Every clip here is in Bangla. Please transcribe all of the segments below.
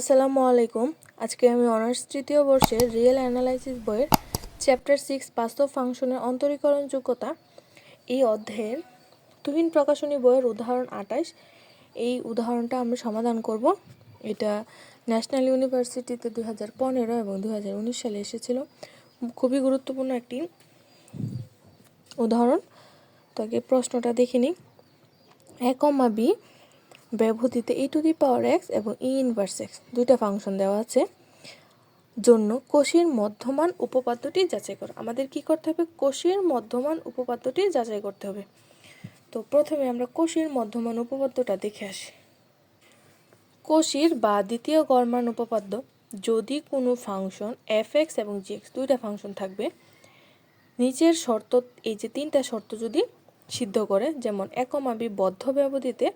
আসসালামু আলাইকুম। আজকে আমি অনার্স তৃতীয় বর্ষের রিয়েল অ্যানালাইসিস বইয়ের চ্যাপ্টার সিক্স বাস্তব ফাংশনের অন্তরীকরণ যোগ্যতা। এই অধ্যায়ের তুহিন প্রকাশনী বইয়ের উদাহরণ আঠাশ। এই উদাহরণটা আমরা সমাধান করব। এটা ন্যাশনাল ইউনিভার্সিটিতে দুই হাজার পনেরো এবং দুই হাজার উনিশ সালে এসেছিল। খুবই গুরুত্বপূর্ণ একটি উদাহরণ। তো আগে প্রশ্নটা দেখে নিই। এ কমা বি ব্যবহৃত ই টু দি পাওয়ার এক্স এবং ই ইনভার্স এক্স দুইটা ফাংশন দেওয়া আছে, জন্য কোষীর মধ্যমান উপপাদ্যটি যাচাই করো। আমাদের কি করতে হবে? কোষীর মধ্যমান উপপাদ্যটি যাচাই করতে হবে। তো প্রথমে আমরা কোষীর মধ্যমান উপপাদ্যটা দেখে আসি। কোষীর বা দ্বিতীয় গড়মান উপপাদ্য, যদি কোনো ফাংশন এফ এক্স এবং জি এক্স দুইটা ফাংশন থাকবে, নিচের শর্ত, এই যে তিনটা শর্ত যদি সিদ্ধ করে, যেমন একমাবি বদ্ধ ব্যবধিতে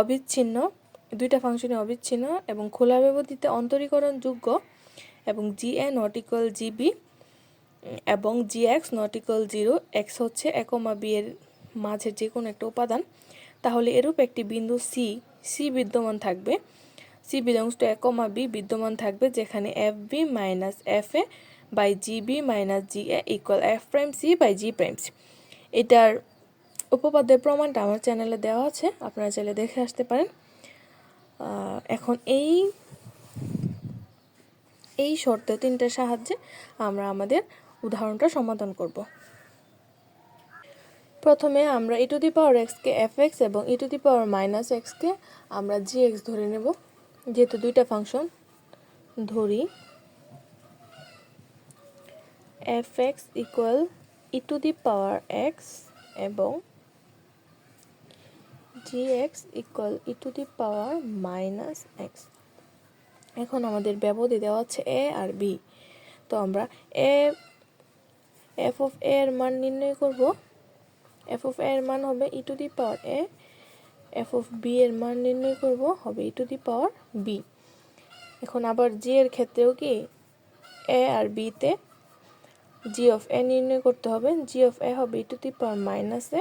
অবিচ্ছিন্ন, দুইটা ফাংশনে অবিচ্ছিন্ন এবং খোলা ব্যবধিতে অন্তরীকরণ যোগ্য এবং G A not equal G B এবং G X not equal zero X হচ্ছে একমা বি এর মাঝের যে কোনো একটা উপাদান। তাহলে এরূপ একটি বিন্দু সি সি বিদ্যমান থাকবে। C belongs to A comma B বিদ্যমান থাকবে যেখানে F B minus F A by G B minus G A equal F prime C by G prime C এটার উপপাদ্যের প্রমাণটা আমার চ্যানেলে দেওয়া আছে, আপনারা চাইলে দেখে আসতে পারেন। এখন এই এই শর্ত তিনটার সাহায্যে আমরা আমাদের উদাহরণটা সমাধান করব। প্রথমে আমরা ই টু দি পাওয়ার এক্সকে এফ এক্স এবং ই টু দি পাওয়ার মাইনাস এক্সকে আমরা জি এক্স ধরে নেব। যেহেতু দুইটা ফাংশন ধরি F X equal E to the power X এবং G X equal E to the power minus X এখন আমাদের ব্যবধি দেওয়া হচ্ছে এ আর বি তো আমরা এ এফ অফ এ এর মান নির্ণয় করব। এফ অফ এ এর মান হবে E to the power A F of B এর মান নির্ণয় করব, হবে ই টু দি পাওয়ার বি এখন আবার জি এর ক্ষেত্রেও কি এ আর বিতে জি অফ এ নির্ণয় করতে হবে। জি অফ এ হবে E to the power minus A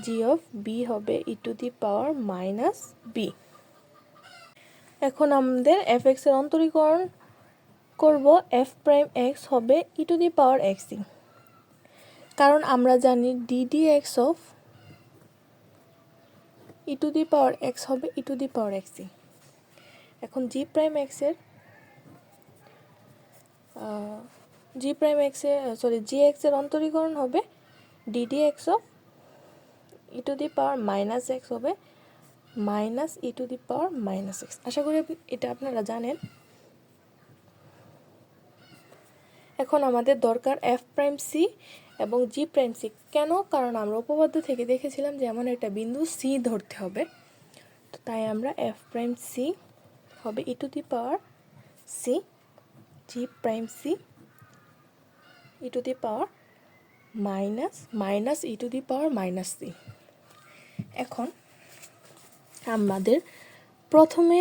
G of B হবে E to the power minus B এখন আমাদের এফ এক্সের অন্তরীকরণ করব এফ প্রাইম এক্স হবে ই টু দি পাওয়ার এক্সি কারণ আমরা জানি d d X of E to the power X হবে ই। টু দি পাওয়ার এক্সি এখন জি প্রাইম এক্সের জি প্রাইম এক্সের সরি জি এক্সের অন্তরীকরণ হবে d d X of E to the power minus X হবে minus E to the power minus X আশা করি এটা আপনারা জানেন। এখন আমাদের দরকার এফ প্রাইম সি এবং জি প্রাইম সি কেন? কারণ আমরা উপপাদ্য থেকে দেখেছিলাম যে এমন একটা বিন্দু সি ধরতে হবে। তো তাই আমরা এফ প্রাইম সি হবে E to the power C G prime C E to the power minus minus E to the power minus C এখন আমাদের প্রথমে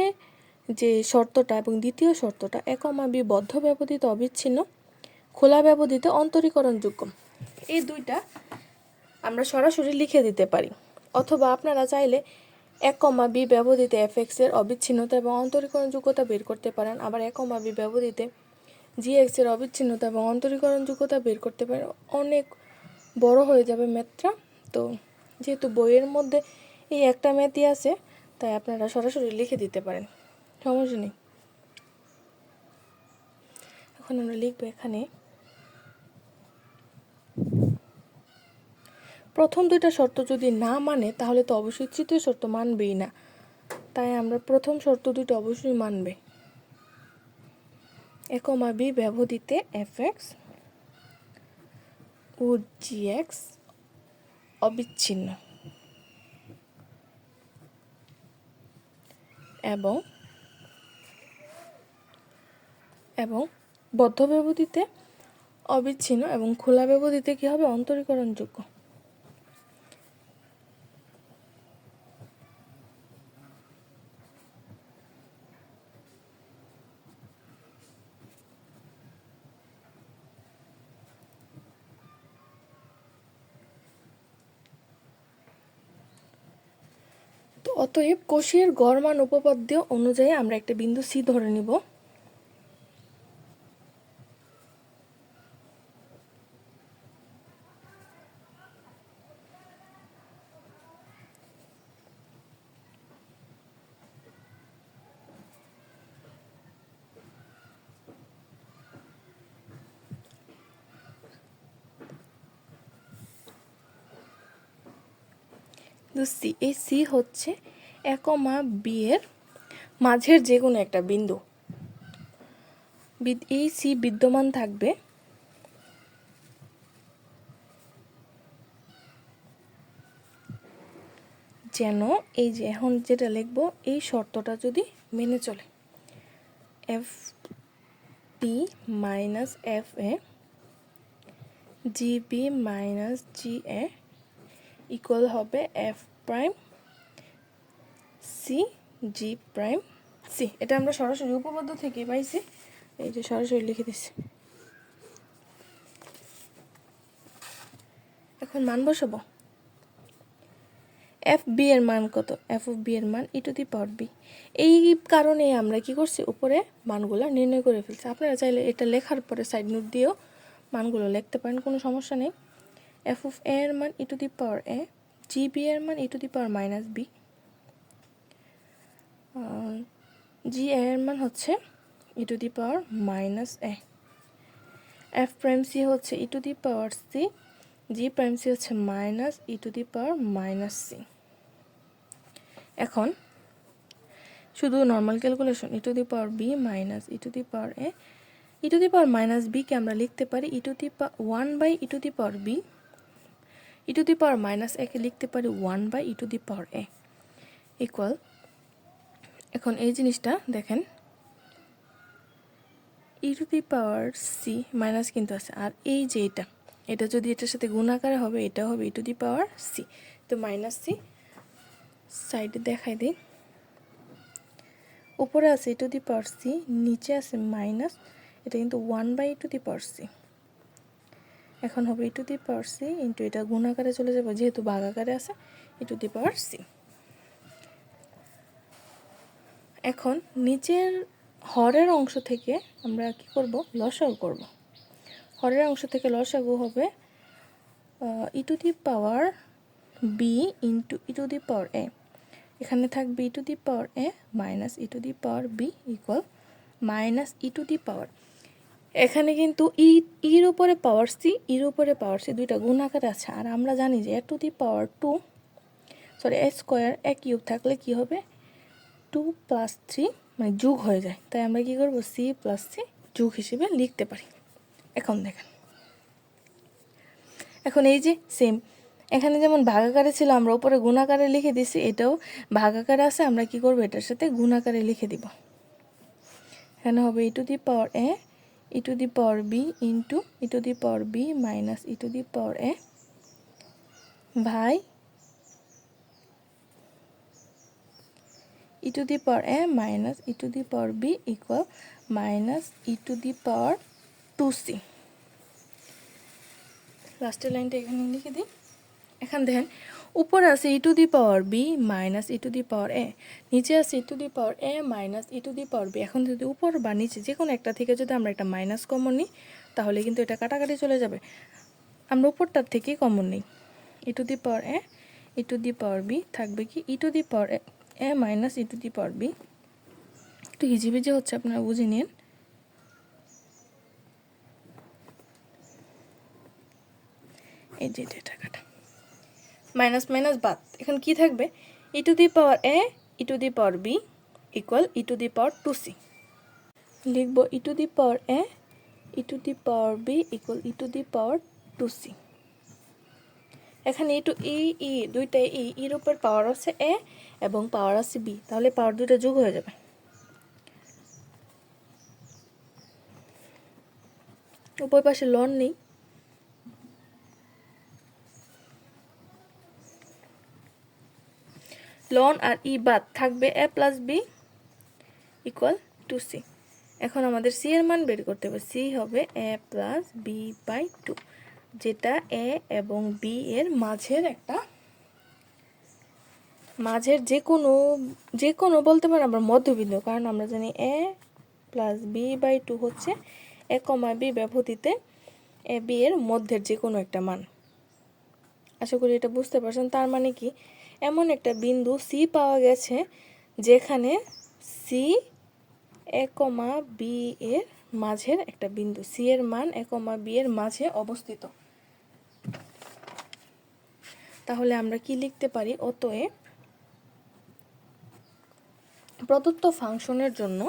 যে শর্তটা এবং দ্বিতীয় শর্তটা একমাবি বদ্ধ ব্যবধিত অবিচ্ছিন্ন, খোলা ব্যবধিত অন্তরীকরণযোগ্য। এই দুইটা আমরা সরাসরি লিখে দিতে পারি। অথবা আপনারা চাইলে এক কমা বি ব্যবধিতে এফ এক্সের অবিচ্ছিন্নতা এবং অন্তরীকরণযোগ্যতা বের করতে পারেন। আবার এক কমা বি ব্যবধিতে জি এক্সের অবিচ্ছিন্নতা এবং অন্তরীকরণযোগ্যতা বের করতে পারেন। অনেক বড় হয়ে যাবে ম্যাথটা। তো যেহেতু বইয়ের মধ্যে এই একটা ম্যাথই আছে, তাই আপনারা সরাসরি লিখে দিতে পারেন। সমস্যা নেই। এখন আমরা লিখব এখানে। প্রথম দুইটা শর্ত যদি না মানে তাহলে তো অবশ্যই তৃতীয় শর্ত মানবেই না। তাই আমরা প্রথম শর্ত দুটো অবশ্যই মানবে। একমা বি ব্যবধিতে এফ এক্স ও জি এক্স অবিচ্ছিন্ন। এবং এবং বদ্ধ ব্যবধিতে অবিচ্ছিন্ন এবং খোলা ব্যবধিতে কী হবে? অন্তরীকরণযোগ্য। অতএব কোষের গড়মান উপপাদ্য অনুযায়ী আমরা একটা বিন্দু সি ধরে নিব। কিন্তু সি এই সি হচ্ছে একমা বি এর মাঝের যে কোনো একটা বিন্দু। এই সি বিদ্যমান থাকবে। যেন এই যে এখন যেটা লিখব, এই শর্তটা যদি মেনে চলে। F P minus F A, G B minus G A, equal হবে F prime C G prime C এটা আমরা সরাসরি উপপাদ্য থেকে পাইছি। এই যে সরাসরি লিখে দিচ্ছি এখন মান বসাবো। এফ বি এর মান কত? এফ অফ বি এর মান ই টু দি পাওয়ার বি এই কারণে আমরা কি করছি? উপরে মানগুলো নির্ণয় করে ফেলছি। আপনারা চাইলে এটা লেখার পরে সাইড নোট দিয়েও মানগুলো লিখতে পারেন, কোনো সমস্যা নেই। এফ অফ এ এর মান ই to the power A G B এর মান E to the power minus B G এর মান হচ্ছে E to the power minus A F prime C হচ্ছে E to the power C G prime C হচ্ছে minus E to the power minus C এখন শুধু normal calculation E to the power B minus E to the power A E to the power minus বিকে আমরা লিখতে পারি E to the power one by E to the power B E to the power minus একে লিখতে পারি one by E to the power A equal এখন এই জিনিসটা দেখেন। E to the power C minus কিন্তু আছে। আর এই যে এটা এটা যদি এটার সাথে গুণাকারে হবে, এটা হবে E to the power C তো মাইনাস সি সাইডে দেখাই দিই। উপরে আছে ই টু দি পাওয়ার সি নিচে আছে মাইনাস এটা কিন্তু one by E to the power C এখন হবে E to the power C into এটা গুণাকারে চলে যাবে, যেহেতু ভাগাকারে আছে ই টু দি পাওয়ার সি এখন নিচের হরের অংশ থেকে আমরা কি করব? লসাগু করব। হরের অংশ থেকে লসাগু হবে E to the power B into E to the power A এখানে থাকবে E to the power A minus E to the power B equal minus E to the power এখানে কিন্তু ই ইর উপরে পাওয়ার সি ইর উপরে পাওয়ার সি দুইটা গুণ আকারে আছে। আর আমরা জানি যে A to the power two sorry A square A cube থাকলে কি হবে? টু প্লাস থ্রি মানে যুগ হয়ে যায়। তাই আমরা কি করব? সি প্লাস সি যুগ হিসেবে লিখতে পারি। এখন দেখেন। এখন এই যে সেম এখানে যেমন ভাগাকারে ছিল, আমরা উপরে গুণাকারে লিখে দিছি, এটাও ভাগাকারে আছে, আমরা কি করব? এটার সাথে গুণাকারে লিখে দিব। এখানে হবে E to the power A E to the power B into E the power B minus E to the power A by to the power A minus E to the power B equal minus E to the power two C লাস্টের লাইনটা এখানে লিখে দিই এখান দেখেন উপরে আছে E to the power B minus E to the power A নিচে আছে E to the power A minus E to the power B এখন যদি উপর বা নিচে যে কোনো একটা থেকে যদি আমরা একটা মাইনাস কমন নিই তাহলে কিন্তু এটা কাটাকাটি চলে যাবে আমরা উপরটার থেকেই কমন নিই E to the power A E to the power B থাকবে কি E to the power A minus E to the power B একটু হিজিবিজি হচ্ছে, আপনারা বুঝে নিন। এই যে টাকাটা মাইনাস মাইনাস বাদ। এখন কি থাকবে? E to the power A E to the power B equal E to the power two C লিখব E to the power A E to the power B equal E to the power two C এখানে ই টু ই ই দুইটাই ই ইর উপর পাওয়ার আছে এ এবং পাওয়ার আছে বি। তাহলে পাওয়ার দুইটা যোগ হয়ে যাবে। উপর পাশে লন নেই। লন আর ই বাদ থাকবে A plus B equal two C এখন আমাদের সি এর মান বের করতে হবে। সি হবে A plus B by two যেটা এ এবং বি এর মাঝের একটা, মাঝের যে কোনো যে কোনো বলতে পারেন আমরা মধ্যবিন্দু, কারণ আমরা জানি A plus B by two হচ্ছে এ কমা বি ব্যবধিতে এ বি এর মধ্যের যে কোনো একটা মান। আশা করি এটা বুঝতে পারছেন, তার মানে কি? এমন একটা বিন্দু সি পাওয়া গেছে যেখানে সি এ কমা বি এর মাঝের একটা বিন্দু সি এর মান এ কমা বি এর মাঝে অবস্থিত। তাহলে আমরা কি লিখতে পারি? অতএব প্রদত্ত ফাংশনের জন্য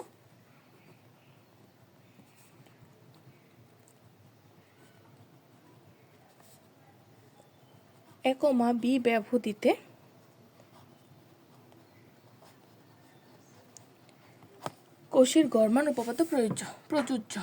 একমা বি ব্যবধিতে কোষের গড়মান উপপাদ্য প্রযোজ্য। প্রযোজ্য।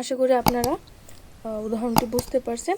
আশা করি আপনারা উদাহরণটি বুঝতে পারছেন।